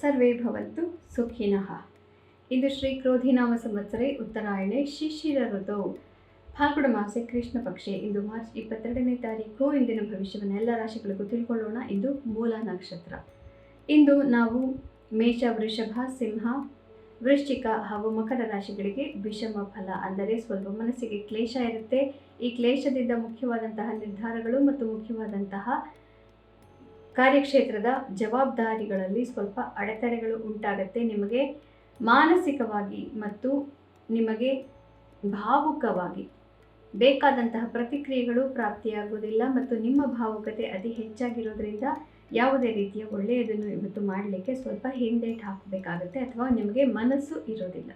ಸರ್ವೇ ಭವಂತು ಸುಖಿನಃ. ಇಂದು ಶ್ರೀ ಕ್ರೋಧಿನಾಮ ಸಂವತ್ಸರೆ ಉತ್ತರಾಯಣೆ ಶಿಶಿರ ಋತು. ಫಾಲ್ಗುಣ ಮಾಸೆ ಕೃಷ್ಣ ಪಕ್ಷೆ. ಇಂದು ಮಾರ್ಚ್ ಇಪ್ಪತ್ತೆರಡನೇ ತಾರೀಕು. ಇಂದಿನ ಭವಿಷ್ಯವನ್ನು ಎಲ್ಲ ರಾಶಿಗಳಿಗೂ ತಿಳ್ಕೊಳ್ಳೋಣ. ಇಂದು ಮೂಲ ನಕ್ಷತ್ರ. ಇಂದು ನಾವು ಮೇಷ, ವೃಷಭ, ಸಿಂಹ, ವೃಶ್ಚಿಕ ಹಾಗೂ ಮಕರ ರಾಶಿಗಳಿಗೆ ವಿಷಮ ಫಲ, ಅಂದರೆ ಸ್ವಲ್ಪ ಮನಸ್ಸಿಗೆ ಕ್ಲೇಶ ಇರುತ್ತೆ. ಈ ಕ್ಲೇಶದಿಂದ ಮುಖ್ಯವಾದಂತಹ ನಿರ್ಧಾರಗಳು ಮತ್ತು ಮುಖ್ಯವಾದಂತಹ ಕಾರ್ಯಕ್ಷೇತ್ರದ ಜವಾಬ್ದಾರಿಗಳಲ್ಲಿ ಸ್ವಲ್ಪ ಅಡೆತಡೆಗಳು ಉಂಟಾಗುತ್ತೆ. ನಿಮಗೆ ಮಾನಸಿಕವಾಗಿ ಮತ್ತು ನಿಮಗೆ ಭಾವುಕವಾಗಿ ಬೇಕಾದಂತಹ ಪ್ರತಿಕ್ರಿಯೆಗಳು ಪ್ರಾಪ್ತಿಯಾಗುವುದಿಲ್ಲ ಮತ್ತು ನಿಮ್ಮ ಭಾವುಕತೆ ಅತಿ ಹೆಚ್ಚಾಗಿರೋದ್ರಿಂದ ಯಾವುದೇ ರೀತಿಯ ಒಳ್ಳೆಯದನ್ನು ಇವತ್ತು ಮಾಡಲಿಕ್ಕೆ ಸ್ವಲ್ಪ ಹಿಂದೇಟು ಹಾಕಬೇಕಾಗುತ್ತೆ ಅಥವಾ ನಿಮಗೆ ಮನಸ್ಸು ಇರೋದಿಲ್ಲ.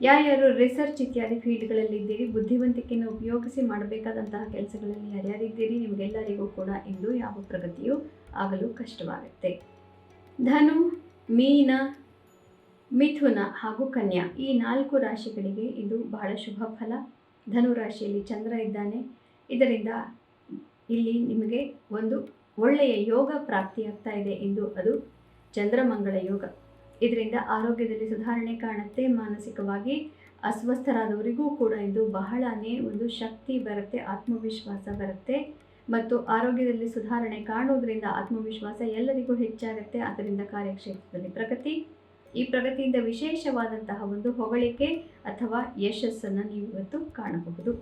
ಯಾರ್ಯಾರು ರಿಸರ್ಚ್ ಇತ್ಯಾದಿ ಫೀಲ್ಡ್ಗಳಲ್ಲಿದ್ದೀರಿ ಬುದ್ಧಿವಂತಿಕೆಯನ್ನು ಉಪಯೋಗಿಸಿ ಮಾಡಬೇಕಾದಂತಹ ಕೆಲಸಗಳಲ್ಲಿ ಯಾರ್ಯಾರಿದ್ದೀರಿ, ನಿಮಗೆಲ್ಲರಿಗೂ ಕೂಡ ಇಂದು ಯಾವ ಪ್ರಗತಿಯೂ ಆಗಲು ಕಷ್ಟವಾಗುತ್ತೆ. ಧನು, ಮೀನ, ಮಿಥುನ ಹಾಗೂ ಕನ್ಯಾ ಈ ನಾಲ್ಕು ರಾಶಿಗಳಿಗೆ ಇದು ಬಹಳ ಶುಭ ಫಲ. ಧನು ರಾಶಿಯಲ್ಲಿ ಚಂದ್ರ ಇದ್ದಾನೆ. ಇದರಿಂದ ಇಲ್ಲಿ ನಿಮಗೆ ಒಂದು ಒಳ್ಳೆಯ ಯೋಗ ಪ್ರಾಪ್ತಿಯಾಗ್ತಾ ಇದೆ ಎಂದು ಅದು ಚಂದ್ರಮಂಗಳ ಯೋಗ. ಇದರಿಂದ ಆರೋಗ್ಯದಲ್ಲಿ ಸುಧಾರಣೆ ಕಾಣುತ್ತೆ, ಮಾನಸಿಕವಾಗಿ ಅಸ್ವಸ್ಥರಾದವರಿಗೂ ಕೂಡ ಇದು ಬಹಳನೇ ಒಂದು ಶಕ್ತಿ ಬರುತ್ತೆ, ಆತ್ಮವಿಶ್ವಾಸ ಬರುತ್ತೆ. ಮತ್ತು ಆರೋಗ್ಯದಲ್ಲಿ ಸುಧಾರಣೆ ಕಾಣೋದ್ರಿಂದ ಆತ್ಮವಿಶ್ವಾಸ ಎಲ್ಲರಿಗೂ ಹೆಚ್ಚಾಗುತ್ತೆ. ಅದರಿಂದ ಕಾರ್ಯಕ್ಷೇತ್ರದಲ್ಲಿ ಪ್ರಗತಿ. ಈ ಪ್ರಗತಿಯಿಂದ ವಿಶೇಷವಾದಂತಹ ಒಂದು ಹೊಗಳಿಕೆ ಅಥವಾ ಯಶಸ್ಸನ್ನು ನೀವು ಇವತ್ತು ಕಾಣಬಹುದು.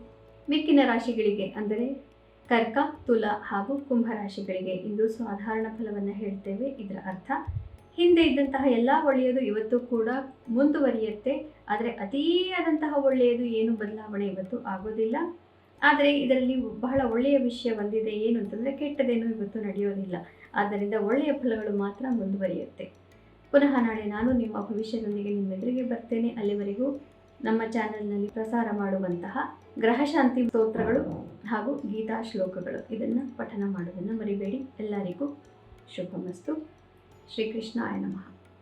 ಮಿಕ್ಕಿನ ರಾಶಿಗಳಿಗೆ ಅಂದರೆ ಕರ್ಕ, ತುಲ ಹಾಗೂ ಕುಂಭ ರಾಶಿಗಳಿಗೆ ಇಂದು ಸಾಧಾರಣ ಫಲವನ್ನು ಹೇಳ್ತೇವೆ. ಇದರ ಅರ್ಥ ಹಿಂದೆ ಇದ್ದಂತಹ ಎಲ್ಲ ಒಳ್ಳೆಯದು ಇವತ್ತು ಕೂಡ ಮುಂದುವರಿಯುತ್ತೆ. ಆದರೆ ಅತೀಯಾದಂತಹ ಒಳ್ಳೆಯದು ಏನು ಬದಲಾವಣೆ ಇವತ್ತು ಆಗೋದಿಲ್ಲ. ಆದರೆ ಇದರಲ್ಲಿ ಬಹಳ ಒಳ್ಳೆಯ ವಿಷಯ ಬಂದಿದೆ ಏನು ಅಂತಂದರೆ ಕೆಟ್ಟದೇನು ಇವತ್ತು ನಡೆಯೋದಿಲ್ಲ. ಆದ್ದರಿಂದ ಒಳ್ಳೆಯ ಫಲಗಳು ಮಾತ್ರ ಮುಂದುವರಿಯುತ್ತೆ. ಪುನಃ ನಾಳೆ ನಾನು ನಿಮ್ಮ ಭವಿಷ್ಯದೊಂದಿಗೆ ನಿಮ್ಮೆದುರಿಗೆ ಬರ್ತೇನೆ. ಅಲ್ಲಿವರೆಗೂ ನಮ್ಮ ಚಾನೆಲ್ನಲ್ಲಿ ಪ್ರಸಾರ ಮಾಡುವಂತಹ ಗ್ರಹಶಾಂತಿ ಸ್ತೋತ್ರಗಳು ಹಾಗೂ ಗೀತಾ ಶ್ಲೋಕಗಳು. ಇದನ್ನು ಪಠನ ಮಾಡೋದನ್ನು ಮರಿಬೇಡಿ. ಎಲ್ಲರಿಗೂ ಶುಭಮಸ್ತು. श्री कृष्णाय नमः।